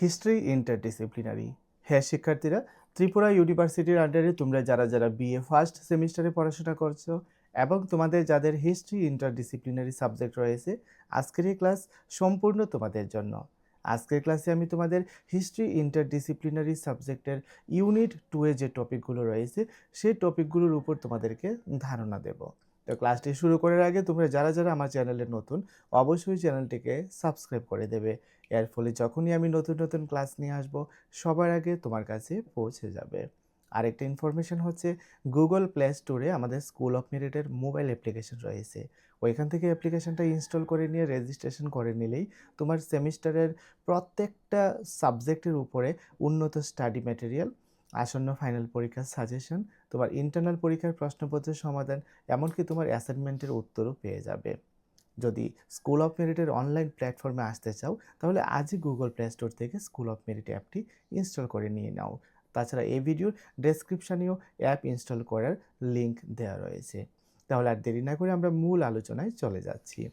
History interdisciplinary হ্যাঁ শিক্ষার্থীরা, ত্রিপুরা ইউনিভার্সিটির আন্ডারে তোমরা যারা যারা বিএ ফার্স্ট সেমিস্টারে পড়াশোনা করছ এবং তোমাদের যাদের হিস্ট্রি ইন্টারডিসিপ্লিনারি সাবজেক্ট রয়েছে, আজকের এই ক্লাস সম্পূর্ণ তোমাদের জন্য। আজকের ক্লাসে আমি তোমাদের হিস্ট্রি ইন্টারডিসিপ্লিনারি সাবজেক্টের ইউনিট টু এ যে টপিকগুলো রয়েছে, সেই টপিকগুলোর উপর তোমাদেরকে ধারণা দেব। তো ক্লাসটি শুরু করার আগে তোমরা যারা যারা আমার চ্যানেলে নতুন, অবশ্যই চ্যানেলটিকে সাবস্ক্রাইব করে দেবে। এর ফলে যখনই আমি নতুন নতুন ক্লাস নিয়ে আসব, সবার আগে তোমার কাছে পৌঁছে যাবে। আরেকটা ইনফরমেশন হচ্ছে গুগল প্লে স্টোরে আমাদের স্কুল অফ মেরিটের মোবাইল অ্যাপ্লিকেশন রয়েছে। ওইখান থেকে অ্যাপ্লিকেশনটা ইনস্টল করে নিয়ে রেজিস্ট্রেশন করে নিলেই তোমার সেমিস্টারের প্রত্যেকটা সাবজেক্টের উপরে উন্নত স্টাডি ম্যাটেরিয়াল আসন্ন ফাইনাল পরীক্ষার সাজেশন তোমার ইন্টারনাল পরীক্ষার প্রশ্নপত্রের সমাধান, এমনকি তোমার অ্যাসাইনমেন্টের উত্তরও পেয়ে যাবে। যদি স্কুল অফ মেরিটের অনলাইন প্ল্যাটফর্মে আসতে চাও, তাহলে আজই গুগল প্লে স্টোর থেকে স্কুল অফ মেরিট অ্যাপটি ইনস্টল করে নিয়ে নাও। তাছাড়া এই ভিডিওর ডেসক্রিপশানেও অ্যাপ ইনস্টল করার লিংক দেওয়া রয়েছে। তাহলে আর দেরি না করে আমরা মূল আলোচনায় চলে যাচ্ছি।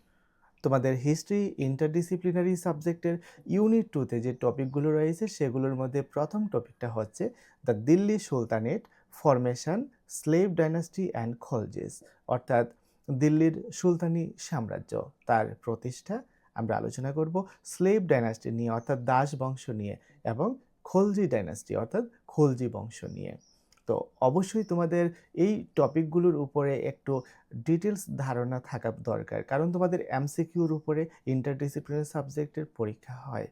তোমাদের হিস্ট্রি ইন্টারডিসিপ্লিনারি সাবজেক্টের ইউনিট টুতে যে টপিকগুলো রয়েছে, সেগুলোর মধ্যে প্রথম টপিকটা হচ্ছে the Delhi sultanate formation slave dynasty and Khaljis অর্থাৎ দিল্লির সুলতানি সাম্রাজ্য। তার প্রতিষ্ঠা আমরা আলোচনা করব স্লেভ ডাইনাস্টি নিয়ে, অর্থাৎ দাস বংশ নিয়ে এবং খলজি ডাইনাস্টি অর্থাৎ খলজি বংশ নিয়ে। তো অবশ্যই তোমাদের এই টপিকগুলোর উপরে একটু ডিটেলস ধারণা থাকা দরকার। কারণ তোমাদের এমসিকিউর উপরে ইন্টারডিসিপ্লিনারি সাবজেক্টের পরীক্ষা হয়।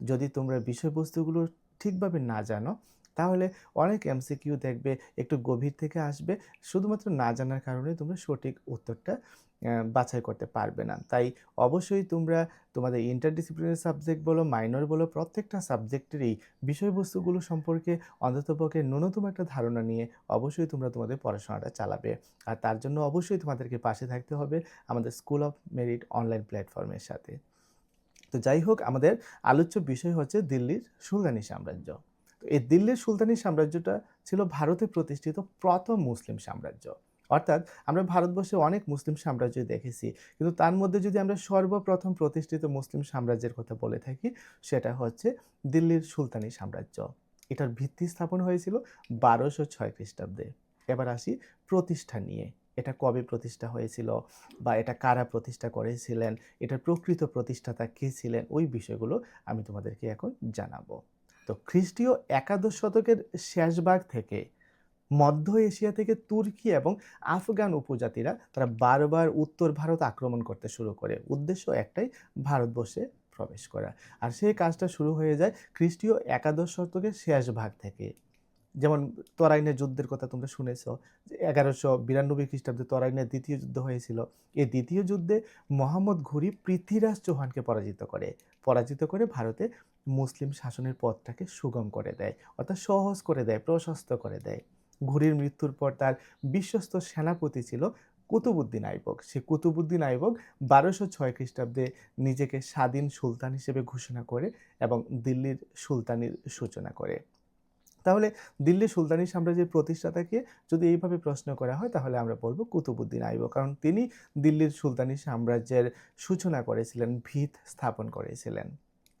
যদি তোমরা বিষয়বস্তুগুলো ঠিকভাবে না জানো, তাহলে অনেক এমসিকিউ দেখবে, একটু গভীর থেকে আসবে। শুধুমাত্র না জানার কারণে তোমরা সঠিক উত্তরটা বাছাই করতে পারবে না। তাই অবশ্যই তোমরা তোমাদের ইন্টারডিসিপ্লিনারি সাবজেক্ট বলো মাইনর বলো, প্রত্যেকটা সাবজেক্টেরই বিষয়বস্তুগুলো সম্পর্কে অন্ততপক্ষে ন্যূনতম একটা ধারণা নিয়ে অবশ্যই তোমরা তোমাদের পড়াশোনাটা চালাবে। আর তার জন্য অবশ্যই তোমাদেরকে পাশে থাকতে হবে আমাদের স্কুল অফ মেরিট অনলাইন প্ল্যাটফর্মের সাথে। তো যাই হোক, আমাদের আলোচ্য বিষয় হচ্ছে দিল্লির সুলতানি সাম্রাজ্য। তো এই দিল্লির সুলতানি সাম্রাজ্যটা ছিল ভারতে প্রতিষ্ঠিত প্রথম মুসলিম সাম্রাজ্য। অর্থাৎ আমরা ভারতবর্ষে অনেক মুসলিম সাম্রাজ্য দেখেছি, কিন্তু তার মধ্যে যদি আমরা সর্বপ্রথম প্রতিষ্ঠিত মুসলিম সাম্রাজ্যের কথা বলে থাকি, সেটা হচ্ছে দিল্লির সুলতানি সাম্রাজ্য। এটার ভিত্তি স্থাপন হয়েছিল বারোশো ছয় খ্রিস্টাব্দে। এবার আসি প্রতিষ্ঠা নিয়ে। এটা কবে প্রতিষ্ঠা হয়েছিল বা এটা কারা প্রতিষ্ঠা করেছিলেন, এটার প্রকৃত প্রতিষ্ঠাতা কে ছিলেন, ওই বিষয়গুলো আমি তোমাদেরকে এখন জানাব। তো খ্রিস্টীয় একাদশ শতকের শেষভাগ থেকে মধ্য এশিয়া থেকে তুর্কি এবং আফগান উপজাতিরা তারা বারবার উত্তর ভারত আক্রমণ করতে শুরু করে। উদ্দেশ্য একটাই, ভারতবর্ষে প্রবেশ করা। আর সেই কাজটা শুরু হয়ে যায় খ্রিস্টীয় একাদশ শতকের শেষ ভাগ থেকে। যেমন তরাইনের যুদ্ধের কথা তোমরা শুনেছ এগারোশো বিরানব্বই খ্রিস্টাব্দে তরাইনের দ্বিতীয় যুদ্ধ হয়েছিল। এই দ্বিতীয় যুদ্ধে মোহাম্মদ ঘুরি পৃথ্বীরাজ চৌহানকে পরাজিত করে। পরাজিত করে ভারতে মুসলিম শাসনের পথটাকে সুগম করে দেয়, অর্থাৎ সহজ করে দেয়, প্রশস্ত করে দেয়। ঘুরির মৃত্যুর পর তার বিশ্বস্ত সেনাপতি ছিল কুতুবুদ্দিন আইবক। সে কুতুবুদ্দিন আইবক বারোশো ছয় খ্রিস্টাব্দে নিজেকে স্বাধীন সুলতান হিসেবে ঘোষণা করে এবং দিল্লির সুলতানির সূচনা করে। তাহলে দিল্লি সুলতানি সাম্রাজ্যের প্রতিষ্ঠাতাকে যদি এইভাবে প্রশ্ন করা হয়, তাহলে আমরা বলব কুতুবুদ্দিন আইবক। কারণ তিনি দিল্লির সুলতানি সাম্রাজ্যের সূচনা করেছিলেন, ভিত স্থাপন করেছিলেন।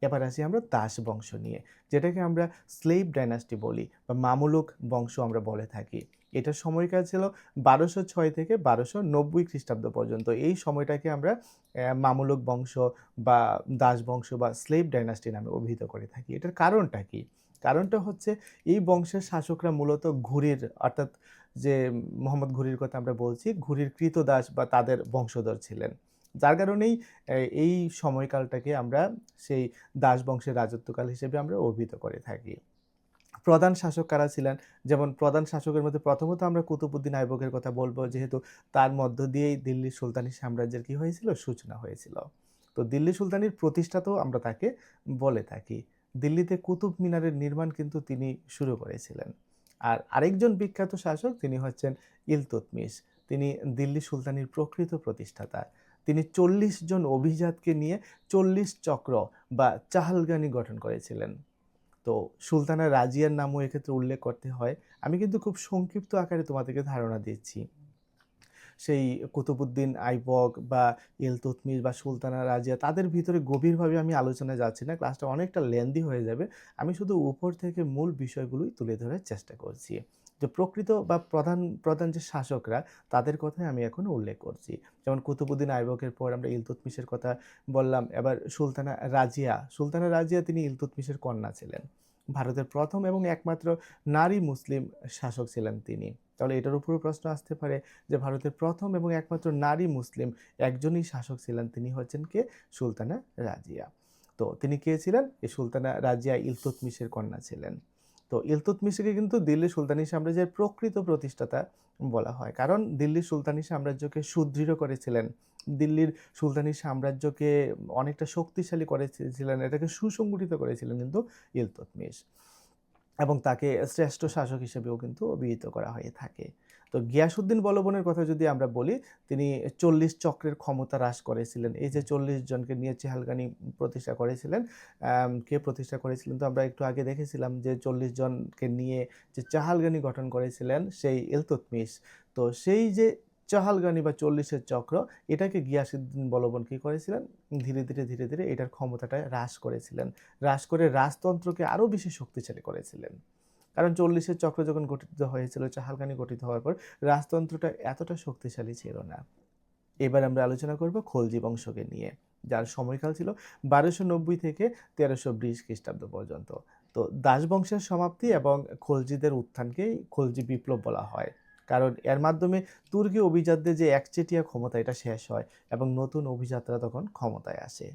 এবার আসি আমরা দাস বংশ নিয়ে, যেটাকে আমরা স্লেভ ডাইনাস্টি বলি বা মামুলুক বংশ আমরা বলে থাকি। এটার সময়কাল ছিল বারোশো ছয় থেকে বারোশো নব্বই খ্রিস্টাব্দ পর্যন্ত। এই সময়টাকে আমরা মামুলুক বংশ বা দাস বংশ বা স্লেভ ডাইনাস্টি নামে অভিহিত করে থাকি। এটার কারণটা কি? কারণটা হচ্ছে এই বংশের শাসকরা মূলত ঘুরির, অর্থাৎ যে মোহাম্মদ ঘুরির কথা আমরা বলছি, ঘুরির কৃতদাস বা তাদের বংশধর ছিলেন। যার কারণেই এই সময়কালটাকে আমরা সেই দাস বংশের রাজত্বকাল হিসেবে আমরা অভিহিত করে থাকি। প্রধান শাসক কারা ছিলেন? যেমন প্রধান শাসকের মধ্যে প্রথমত আমরা কুতুবুদ্দিন আইবকের কথা বলব, যেহেতু তার মধ্য দিয়েই দিল্লি সুলতানি সাম্রাজ্যের কি হয়েছিল? সূচনা হয়েছিল। তো দিল্লি সুলতানির প্রতিষ্ঠাতেও আমরা তাকে বলে থাকি। দিল্লিতে কুতুব মিনারের নির্মাণ কিন্তু তিনি শুরু করেছিলেন। আর আরেকজন বিখ্যাত শাসক তিনি হচ্ছেন ইলতুৎমিশ তিনি দিল্লি সুলতানির প্রকৃত প্রতিষ্ঠাতা। তিনি চল্লিশ জন অভিজাতকে নিয়ে চল্লিশ চক্র বা চাহালগানি গঠন করেছিলেন। তো সুলতানা রাজিয়ার নামও এক্ষেত্রে উল্লেখ করতে হয়। আমি কিন্তু খুব সংক্ষিপ্ত আকারে তোমাদেরকে ধারণা দিচ্ছি। সেই কুতুবুদ্দিন আইবক বা ইলতুৎমিশ বা সুলতানা রাজিয়া, তাদের ভিতরে গভীরভাবে আমি আলোচনায় যাচ্ছি না, ক্লাসটা অনেকটা লেন্দি হয়ে যাবে। আমি শুধু উপর থেকে মূল বিষয়গুলোই তুলে ধরার চেষ্টা করছি। যে প্রকৃত বা প্রধান প্রধান যে শাসকরা, তাদের কথাই আমি এখন উল্লেখ করছি। যেমন কুতুবুদ্দিন আইবকের পর আমরা ইলতুতমিশের কথা বললাম, এবার সুলতানা রাজিয়া। সুলতানা রাজিয়া তিনি ইলতুৎমিশের কন্যা ছিলেন। ভারতের প্রথম এবং একমাত্র নারী মুসলিম শাসক ছিলেন তিনি। তাহলে এটার উপরও প্রশ্ন আসতে পারে যে ভারতের প্রথম এবং একমাত্র নারী মুসলিম একজনই শাসক ছিলেন তিনি হচ্ছেন কে? সুলতানা রাজিয়া। তো তিনি কে ছিলেন? এই সুলতানা রাজিয়া ইলতুতমিশের কন্যা ছিলেন। তো ইলতুতমিশকে কিন্তু দিল্লি সুলতানি সাম্রাজ্যের প্রকৃত প্রতিষ্ঠাতা বলা হয়। কারণ দিল্লি সুলতানি সাম্রাজ্যকে সুদৃঢ় করেছিলেন। দিল্লির সুলতানি সাম্রাজ্যকে অনেকটা শক্তিশালী করেছিলেন, এটাকে সুসংগঠিত করেছিলেন কিন্তু ইলতুতমিশ। এবং তাকে শ্রেষ্ঠ শাসক হিসেবেও কিন্তু অভিহিত করা হয়ে থাকে। তো গিয়াসুদ্দিন বলবনের কথা যদি আমরা বলি, তিনি চল্লিশ চক্রের ক্ষমতা হ্রাস করেছিলেন। এই যে চল্লিশ জনকে নিয়ে চেহালগানি প্রতিষ্ঠা করেছিলেন কে প্রতিষ্ঠা করেছিলেন? তো আমরা একটু আগে দেখেছিলাম যে চল্লিশ জনকে নিয়ে যে চাহালগানি গঠন করেছিলেন সেই ইলতুৎমিশ তো সেই যে চাহালগানি বা চল্লিশের চক্র, এটাকে গিয়াসুদ্দিন বলবন কী করেছিলেন? ধীরে ধীরে ধীরে ধীরে এটার ক্ষমতাটা হ্রাস করেছিলেন। হ্রাস করে রাজতন্ত্রকে আরও বেশি শক্তিশালী করেছিলেন। কারণ চল্লিশের চক্র যখন গঠিত হয়েছিল চাহালগানি গঠিত হওয়ার পর রাজতন্ত্রটা এতটা শক্তিশালী ছিল না। এবার আমরা আলোচনা করব খলজি বংশকে নিয়ে, যার সময়কাল ছিল বারোশো নব্বই থেকে তেরোশো বিশ খ্রিস্টাব্দ পর্যন্ত। তো দাস বংশের সমাপ্তি এবং খলজিদের উত্থানকেই খলজি বিপ্লব বলা হয়। কারণ এর মাধ্যমে তুর্কি অভিজাতদের যে একচেটিয়া ক্ষমতা, এটা শেষ হয় এবং নতুন অভিজাতরা তখন ক্ষমতায় আসে।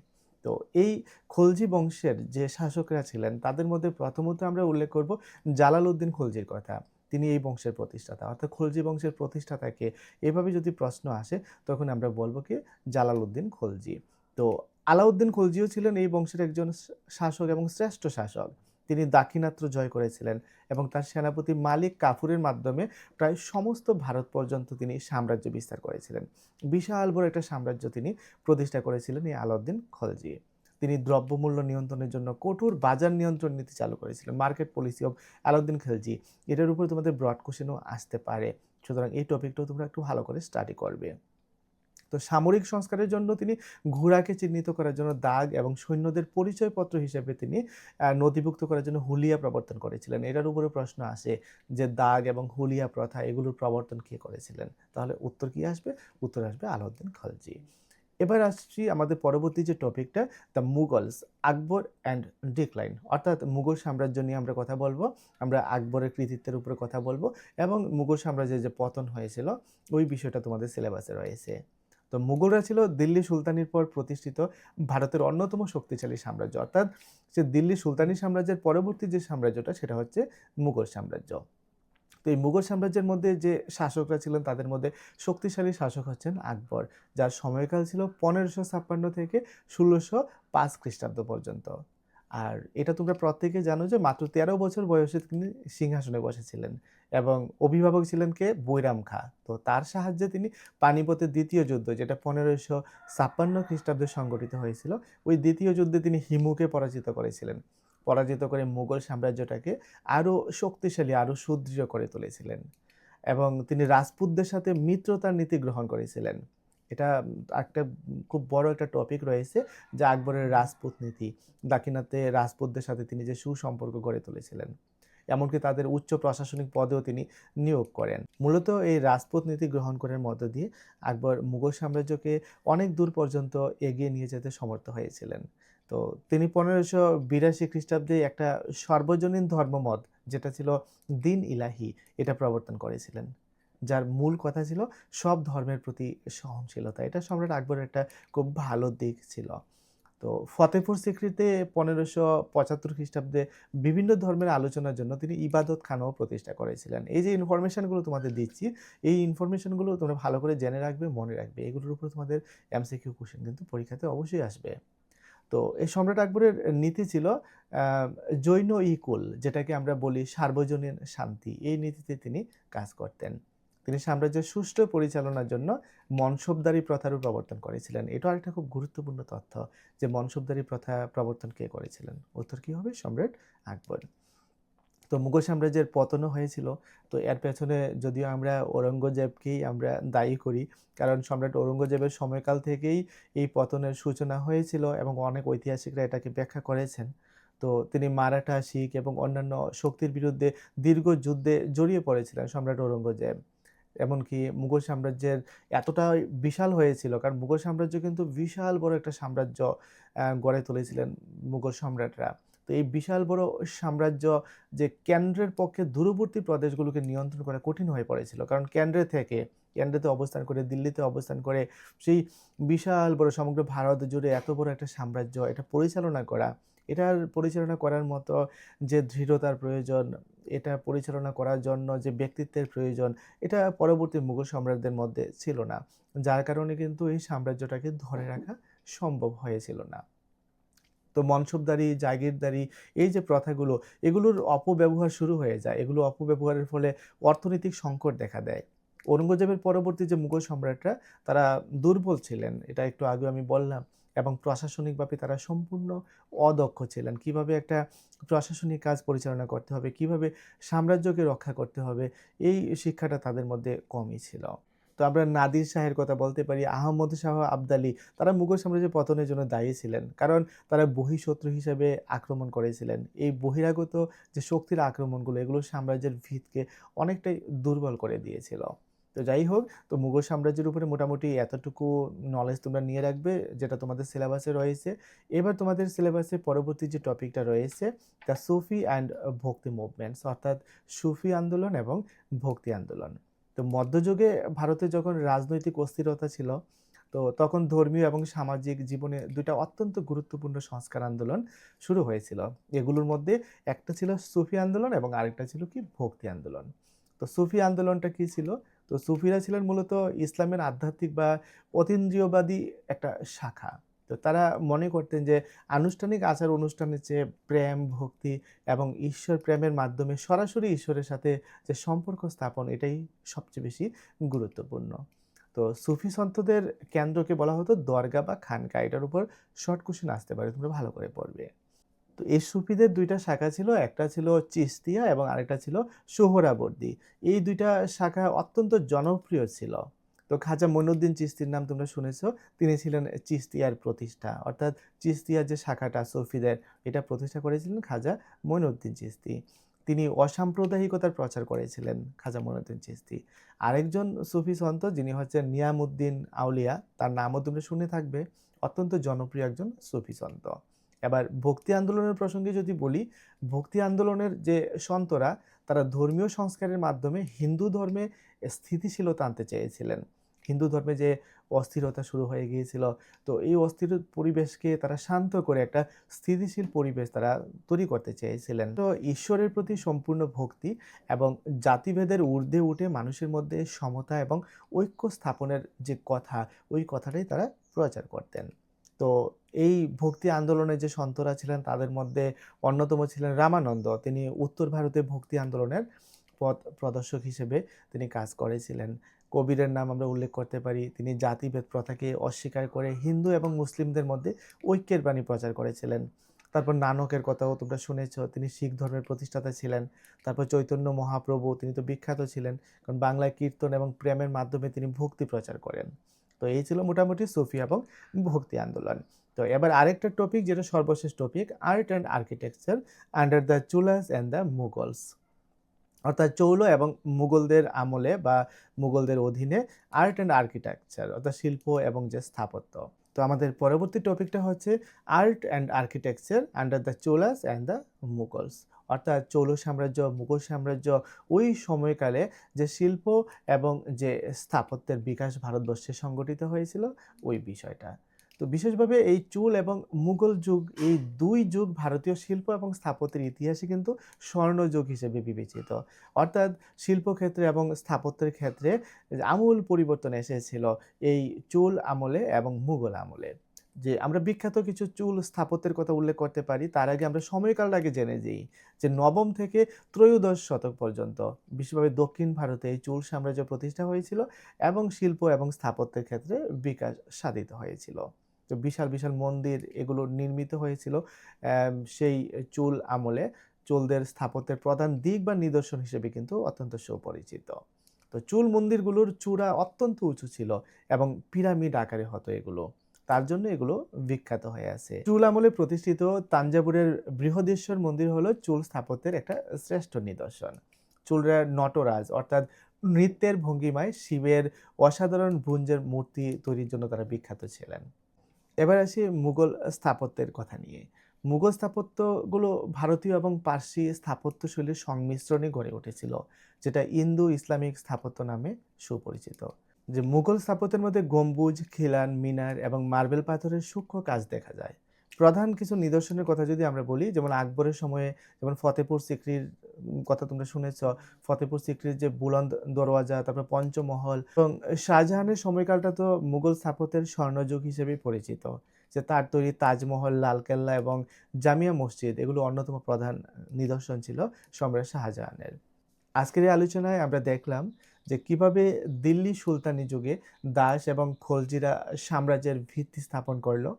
তো এই খলজি বংশের যে শাসকরা ছিলেন, তাদের মধ্যে প্রথমত আমরা উল্লেখ করব জালাল উদ্দিন খলজির কথা। তিনি এই বংশের প্রতিষ্ঠাতা। অর্থাৎ খলজি বংশের প্রতিষ্ঠাতাকে এভাবে যদি প্রশ্ন আসে, তখন আমরা বলব কি? জালাল উদ্দিন খলজি। তো আলাউদ্দিন খলজিও ছিলেন এই বংশের একজন শাসক এবং শ্রেষ্ঠ শাসক। তিনি দাক্ষিণাত্য জয় করেছিলেন এবং তার সেনাপতি মালিক কাফুরের মাধ্যমে প্রায় সমস্ত ভারত পর্যন্ত তিনি সাম্রাজ্য বিস্তার করেছিলেন। বিশাল বড় একটা সাম্রাজ্য তিনি প্রতিষ্ঠা করেছিলেন এই আলাউদ্দিন খলজি। তিনি দ্রব্যমূল্য নিয়ন্ত্রণের জন্য কঠোর বাজার নিয়ন্ত্রণ নীতি চালু করেছিলেন, market policy of Alauddin Khalji. এটার উপরে তোমাদের ব্রড কোশ্চেনও আসতে পারে। সুতরাং এই টপিকটাও তোমরা একটু ভালো করে স্টাডি করবে। তো সামরিক সংস্কারের জন্য তিনি ঘোড়াকে চিহ্নিত করার জন্য দাগ এবং সৈন্যদের পরিচয়পত্র হিসেবে তিনি নথিভুক্ত করার জন্য হুলিয়া প্রবর্তন করেছিলেন। এটার উপরে প্রশ্ন আসে যে দাগ এবং হুলিয়া প্রথা এগুলোর প্রবর্তন কে করেছিলেন? তাহলে উত্তর কি আসবে? উত্তর আসবে আলাউদ্দিন খলজি। এবার আসছি আমাদের পরবর্তী যে টপিকটা, the Mughals, Akbar and decline. অর্থাৎ মুঘল সাম্রাজ্য নিয়ে আমরা কথা বলব, আমরা আকবরের কৃতিত্বের উপরে কথা বলব এবং মুঘল সাম্রাজ্যের যে পতন হয়েছিল, ওই বিষয়টা তোমাদের সিলেবাসে রয়েছে। তো মুঘলরা ছিল দিল্লি সুলতানির পর প্রতিষ্ঠিত ভারতের অন্যতম শক্তিশালী সাম্রাজ্য। অর্থাৎ সে দিল্লি সুলতানি সাম্রাজ্যের পরবর্তী যে সাম্রাজ্যটা, সেটা হচ্ছে মুঘল সাম্রাজ্য। তো এই মুঘল সাম্রাজ্যের মধ্যে যে শাসকরা ছিলেন, তাদের মধ্যে শক্তিশালী শাসক হচ্ছেন আকবর, যার সময়কাল ছিল পনেরোশো ছাপ্পান্ন থেকে ষোলোশো পাঁচ খ্রিস্টাব্দ পর্যন্ত। আর এটা তোমরা প্রত্যেকে জানো যে মাত্র তেরো বছর বয়সে তিনি সিংহাসনে বসেছিলেন। এবং অভিভাবক ছিলেন কে? বৈরাম খা। তো তার সাহায্যে তিনি পানিপথের দ্বিতীয় যুদ্ধ, যেটা পনেরোশো ছাপ্পান্ন খ্রিস্টাব্দে সংগঠিত হয়েছিল, ওই দ্বিতীয় যুদ্ধে তিনি হিমুকে পরাজিত করেছিলেন। পরাজিত করে মুঘল সাম্রাজ্যটাকে আরও শক্তিশালী, আরও সুদৃঢ় করে তুলেছিলেন এবং তিনি রাজপুতদের সাথে মিত্রতার নীতি গ্রহণ করেছিলেন। এটা একটা খুব বড় একটা টপিক রয়েছে, যা আকবরের রাজপুত নীতি। দাক্ষিণাত্যে রাজপুতদের সাথে তিনি যে সুসম্পর্ক গড়ে তুলেছিলেন। এমনকি তাদের উচ্চ প্রশাসনিক পদেও তিনি নিয়োগ করেন। মূলত এই রাজপুত নীতি গ্রহণ করার মধ্য দিয়ে আকবর মুঘল সাম্রাজ্যকে অনেক দূর পর্যন্ত এগিয়ে নিয়ে যেতে সমর্থ হয়েছিলেন। তো তিনি পনেরোশো বিরাশি খ্রিস্টাব্দে একটা সর্বজনীন ধর্মমত, যেটা ছিল দিন ইলাহি, এটা প্রবর্তন করেছিলেন। যার মূল কথা ছিল সব ধর্মের প্রতি সহনশীলতা। এটা সম্রাট আকবরের একটা খুব ভালো দিক ছিল। তো ফতেপুর সিক্রিতে পনেরোশো পঁচাত্তর খ্রিস্টাব্দে বিভিন্ন ধর্মের আলোচনার জন্য তিনি ইবাদত খানাও প্রতিষ্ঠা করেছিলেন। এই যে ইনফরমেশনগুলো তোমাদের দিচ্ছি, এই ইনফরমেশনগুলো তোমরা ভালো করে জেনে রাখবে, মনে রাখবে। এগুলোর উপর তোমাদের এমসিকিউ কোশ্চেন কিন্তু পরীক্ষাতে অবশ্যই আসবে। তো এই সম্রাট আকবরের নীতি ছিল জৈন ইকুল যেটাকে আমরা বলি সার্বজনীন শান্তি। এই নীতিতে তিনি কাজ করতেন। তিনি সাম্রাজ্যের সুষ্ঠু পরিচালনার জন্য মনসবদারি প্রথারও প্রবর্তন করেছিলেন। এটাও একটা খুব গুরুত্বপূর্ণ তথ্য যে মনসবদারি প্রথা প্রবর্তন কে করেছিলেন? উত্তর কি হবে? সম্রাট আকবর। তো মুঘল সাম্রাজ্যের পতনও হয়েছিল। তো এর পেছনে যদিও আমরা ঔরঙ্গজেবকেই আমরা দায়ী করি, কারণ সম্রাট ঔরঙ্গজেবের সময়কাল থেকেই এই পতনের সূচনা হয়েছিল এবং অনেক ঐতিহাসিকরা এটাকে ব্যাখ্যা করেছেন। তো তিনি মারাঠা, শিখ এবং অন্যান্য শক্তির বিরুদ্ধে দীর্ঘ যুদ্ধে জড়িয়ে পড়েছিলেন সম্রাট ঔরঙ্গজেব। এমনকি মুঘল সাম্রাজ্যের এতটা বিশাল হয়েছিল, কারণ মুঘল সাম্রাজ্য কিন্তু বিশাল বড় একটা সাম্রাজ্য গড়ে তুলেছিলেন মুঘল সম্রাটরা। তো এই বিশাল বড় সাম্রাজ্য যে কেন্দ্রের পক্ষে দূরবর্তী প্রদেশগুলোকে নিয়ন্ত্রণ করা কঠিন হয়ে পড়েছিল, কারণ কেন্দ্রে থেকে, কেন্দ্রেতে অবস্থান করে, দিল্লিতে অবস্থান করে সেই বিশাল বড় সমগ্র ভারত জুড়ে এত বড় একটা সাম্রাজ্য এটা পরিচালনা করা এটার পরিচালনা করার মতো যে দৃঢ়তার প্রয়োজন, এটা পরিচালনা করার জন্য যে ব্যক্তিত্বের প্রয়োজন, এটা পরবর্তী মুঘল সম্রাটদের মধ্যে ছিল না। যার কারণে কিন্তু এই সাম্রাজ্যটাকে ধরে রাখা সম্ভব হয়েছিল না। তো মনসবদারি জাগিরদারি, এই যে প্রথাগুলো, এগুলোর অপব্যবহার শুরু হয়ে যায়। এগুলো অপব্যবহারের ফলে অর্থনৈতিক সংকট দেখা দেয়। ঔরঙ্গজেবের পরবর্তী যে মুঘল সম্রাটরা, তারা দুর্বল ছিলেন। এটা একটু আগে আমি বললাম। এবং প্রশাসনিকভাবে তারা সম্পূর্ণ অদক্ষ ছিলেন। কীভাবে একটা প্রশাসনিক কাজ পরিচালনা করতে হবে, কীভাবে সাম্রাজ্যকে রক্ষা করতে হবে, এই শিক্ষাটা তাদের মধ্যে কমই ছিল। তো আমরা নাদির শাহের কথা বলতে পারি, আহমদ শাহ আবদালি, তারা মুঘল সাম্রাজ্যের পতনের জন্য দায়ী ছিলেন। কারণ তারা বহিঃশত্রু হিসেবে আক্রমণ করেছিলেন। এই বহিরাগত যে শক্তির আক্রমণগুলো, এগুলো সাম্রাজ্যের ভিতকে অনেকটাই দুর্বল করে দিয়েছিল। তো যাই হোক, তো মুঘল সাম্রাজ্যের উপরে মোটামুটি এতটুকু নলেজ তোমরা নিয়ে রাখবে যেটা তোমাদের সিলেবাসে রয়েছে। এবার তোমাদের সিলেবাসে পরবর্তী যে টপিকটা রয়েছে the Sufi and Bhakti movements অর্থাৎ সুফি আন্দোলন এবং ভক্তি আন্দোলন। তো মধ্যযুগে ভারতে যখন রাজনৈতিক অস্থিরতা ছিল, তো তখন ধর্মীয় এবং সামাজিক জীবনে দুটা অত্যন্ত গুরুত্বপূর্ণ সংস্কার আন্দোলন শুরু হয়েছিল। এগুলোর মধ্যে একটা ছিল সুফি আন্দোলন এবং আরেকটা ছিল কি? ভক্তি আন্দোলন। তো সুফি আন্দোলনটা কি ছিল? তো সুফিরা ছিলেন মূলত ইসলামের আধ্যাত্মিক বা অতীন্দ্রিয়বাদী একটা শাখা। তো তারা মনে করতেন যে আনুষ্ঠানিক আচার অনুষ্ঠানের চেয়ে প্রেম, ভক্তি এবং ঈশ্বর প্রেমের মাধ্যমে সরাসরি ঈশ্বরের সাথে যে সম্পর্ক স্থাপন, এটাই সবচেয়ে বেশি গুরুত্বপূর্ণ। তো সুফি সন্তদের কেন্দ্রকে বলা হতো দরগা বা খানকা। এটার উপর শর্ট কোশ্চেন আসতে পারে, তোমরা ভালো করে পড়বে। তো এই সুফিদের দুইটা শাখা ছিল, একটা ছিল চিস্তিয়া এবং আরেকটা ছিল সোহরাবর্দী। এই দুইটা শাখা অত্যন্ত জনপ্রিয় ছিল। তো খাজা মইনুদ্দিন চিস্তির নাম তোমরা শুনেছো, তিনি ছিলেন চিস্তিয়ার প্রতিষ্ঠা। অর্থাৎ চিস্তিয়ার যে শাখাটা সুফিদের, এটা প্রতিষ্ঠা করেছিলেন খাজা মইনুদ্দিন চিস্তি। তিনি অসাম্প্রদায়িকতার প্রচার করেছিলেন খাজা মনুদ্দিন চিস্তি। আরেকজন সুফি সন্ত, যিনি হচ্ছেন নিয়ামুদ্দিন আউলিয়া, তার নামও তোমরা শুনে থাকবে। অত্যন্ত জনপ্রিয় একজন সুফি সন্ত। এবার ভক্তি আন্দোলনের প্রসঙ্গে যদি বলি, ভক্তি আন্দোলনের যে সন্তরা, তারা ধর্মীয় সংস্কারের মাধ্যমে হিন্দু ধর্মে স্থিতিশীলতা আনতে চেয়েছিলেন। হিন্দু ধর্মে যে অস্থিরতা শুরু হয়ে গিয়েছিল, তো এই অস্থির পরিবেশকে তারা শান্ত করে একটা স্থিতিশীল পরিবেশ তারা তৈরি করতে চেয়েছিলেন। তো ঈশ্বরের প্রতি সম্পূর্ণ ভক্তি এবং জাতিভেদের ঊর্ধ্বে উঠে মানুষের মধ্যে সমতা এবং ঐক্য স্থাপনের যে কথা, ওই কথাটাই তারা প্রচার করতেন। তো এই ভক্তি আন্দোলনে যে সন্তরা ছিলেন, তাদের মধ্যে অন্যতম ছিলেন রামানন্দ। তিনি উত্তর ভারতে ভক্তি আন্দোলনের পথ প্রদর্শক হিসেবে তিনি কাজ করেছিলেন। কবিরের নাম আমরা উল্লেখ করতে পারি, তিনি জাতিভেদ প্রথাকে অস্বীকার করে হিন্দু এবং মুসলিমদের মধ্যে ঐক্যের বাণী প্রচার করেছিলেন। তারপর নানকের কথাও তোমরা শুনেছ, তিনি শিখ ধর্মের প্রতিষ্ঠাতা ছিলেন। তারপর চৈতন্য মহাপ্রভু, তিনি তো বিখ্যাত ছিলেন, কারণ বাংলায় কীর্তন এবং প্রেমের মাধ্যমে তিনি ভক্তি প্রচার করেন। তো এই ছিল মোটামুটি সুফি এবং ভক্তি আন্দোলন। তো এবার আরেকটা টপিক যেটা সর্বশেষ topic art and architecture under the Cholas and the Mughals অর্থাৎ চৌল এবং মুঘলদের আমলে বা মুঘলদের অধীনে আর্ট অ্যান্ড আর্কিটেকচার অর্থাৎ শিল্প এবং যে স্থাপত্য। তো আমাদের পরবর্তী টপিকটা হচ্ছে art and architecture under the Cholas and the Mughals অর্থাৎ চৌল সাম্রাজ্য, মুঘল সাম্রাজ্য, ওই সময়কালে যে শিল্প এবং যে স্থাপত্যের বিকাশ ভারতবর্ষে সংগঠিত হয়েছিল, ওই বিষয়টা। তো বিশেষভাবে এই চুল এবং মুঘল যুগ, এই দুই যুগ ভারতীয় শিল্প এবং স্থাপত্যের ইতিহাসে কিন্তু স্বর্ণযুগ হিসেবে বিবেচিত। অর্থাৎ শিল্পক্ষেত্রে এবং স্থাপত্যের ক্ষেত্রে আমূল পরিবর্তন এসেছিল এই চুল আমলে এবং মুঘল আমলে। যে আমরা বিখ্যাত কিছু চুল স্থাপত্যের কথা উল্লেখ করতে পারি, তার আগে আমরা সময়কালটা আগে জেনে যাই যে নবম থেকে ত্রয়োদশ শতক পর্যন্ত বিশেষভাবে দক্ষিণ ভারতে এই চুল সাম্রাজ্য প্রতিষ্ঠা হয়েছিল এবং শিল্প এবং স্থাপত্যের ক্ষেত্রে বিকাশ সাধিত হয়েছিল। তো বিশাল বিশাল মন্দির এগুলো নির্মিত হয়েছিল সেই চুল আমলে চুলদের স্থাপত্যের প্রধান দিক বা নিদর্শন হিসেবে কিন্তু অত্যন্ত সুপরিচিত। তো চুল মন্দিরগুলোর চূড়া অত্যন্ত উঁচু ছিল এবং পিরামিড আকারে হতো এগুলো। তার জন্য এগুলো বিখ্যাত হয়ে আছে। চুল আমলে প্রতিষ্ঠিত তাঞ্জাবুরের বৃহদেশ্বর মন্দির হলো চুল স্থাপত্যের একটা শ্রেষ্ঠ নিদর্শন। চুলরা নটরাজ, অর্থাৎ নৃত্যের ভঙ্গিমায় শিবের অসাধারণ ভুঞ্জের মূর্তি তৈরির জন্য তারা বিখ্যাত ছিলেন। এবার আসি মুঘল স্থাপত্যের কথা নিয়ে। মুঘল স্থাপত্যগুলো ভারতীয় এবং পার্সি স্থাপত্যশৈলীর সংমিশ্রণে গড়ে উঠেছিল, যেটা ইন্দো ইসলামিক স্থাপত্য নামে সুপরিচিত। যে মুঘল স্থাপত্যের মধ্যে গম্বুজ, খিলান, মিনার এবং মার্বেল পাথরের সূক্ষ্ম কাজ দেখা যায়। প্রধান কিছু নিদর্শনের কথা যদি আমরা বলি, যেমন আকবরের সময়ে যেমন ফতেপুর সিক্রির কথা তোমরা শুনেছ ফতেপুর সিক্রির যে বুলন্দ দরওয়াজা, তারপর পঞ্চমহল এবং শাহজাহানের সময়কালটা তো মুঘল স্থাপত্যের স্বর্ণযুগ হিসেবে পরিচিত। যে তার তৈরি তাজমহল, লালকেল্লা এবং জামিয়া মসজিদ এগুলো অন্যতম প্রধান নিদর্শন ছিল সম্রাট শাহজাহানের। আজকের এই আলোচনায় আমরা দেখলাম যে কীভাবে দিল্লি সুলতানি যুগে দাস এবং খলজিরা সাম্রাজ্যের ভিত্তি স্থাপন করল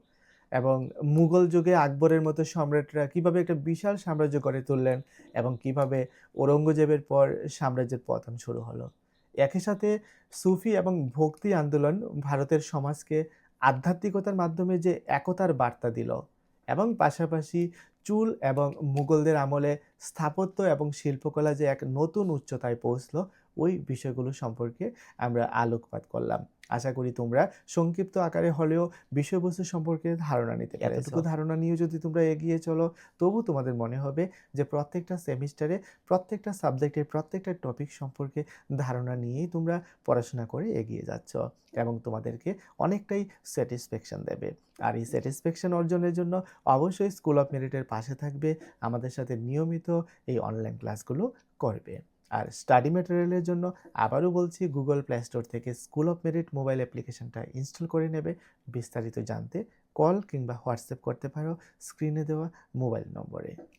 এবং মুঘল যুগে আকবরের মতো সম্রাটরা কীভাবে একটা বিশাল সাম্রাজ্য গড়ে তুললেন এবং কীভাবে ঔরঙ্গজেবের পর সাম্রাজ্যের পতন শুরু হলো। একই সাথে সুফি এবং ভক্তি আন্দোলন ভারতের সমাজকে আধ্যাত্মিকতার মাধ্যমে যে একতার বার্তা দিল এবং পাশাপাশি চুল এবং মুঘলদের আমলে স্থাপত্য এবং শিল্পকলা যে এক নতুন উচ্চতায় পৌঁছলো ওই বিষয়গুলো সম্পর্কে আমরা আলোকপাত করলাম। আশা করি তোমরা সংক্ষিপ্ত আকারে হলেও বিষয়বস্তু সম্পর্কে ধারণা নিতে পারো। এতটুকু ধারণা নিয়ে যদি তোমরা এগিয়ে চলো তবু তোমাদের মনে হবে যে প্রত্যেকটা সেমিস্টারে প্রত্যেকটা সাবজেক্টের প্রত্যেকটা টপিক সম্পর্কে ধারণা নিয়েই তোমরা পড়াশোনা করে এগিয়ে যাচ্ছ এবং তোমাদেরকে অনেকটাই স্যাটিসফ্যাকশন দেবে। আর এই স্যাটিসফ্যাকশন অর্জনের জন্য অবশ্যই স্কুল অফ মেরিটের পাশে থাকবে। আমাদের সাথে নিয়মিত এই অনলাইন ক্লাসগুলো করবে। আর স্টাডি ম্যাটেরিয়ালের জন্য আবারও বলছি গুগল প্লে স্টোর থেকে স্কুল অফ মেরিট মোবাইল অ্যাপ্লিকেশনটা ইনস্টল করে নেবে। বিস্তারিত জানতে কল কিংবা হোয়াটসঅ্যাপ করতে পারো স্ক্রিনে দেওয়া মোবাইল নম্বরে।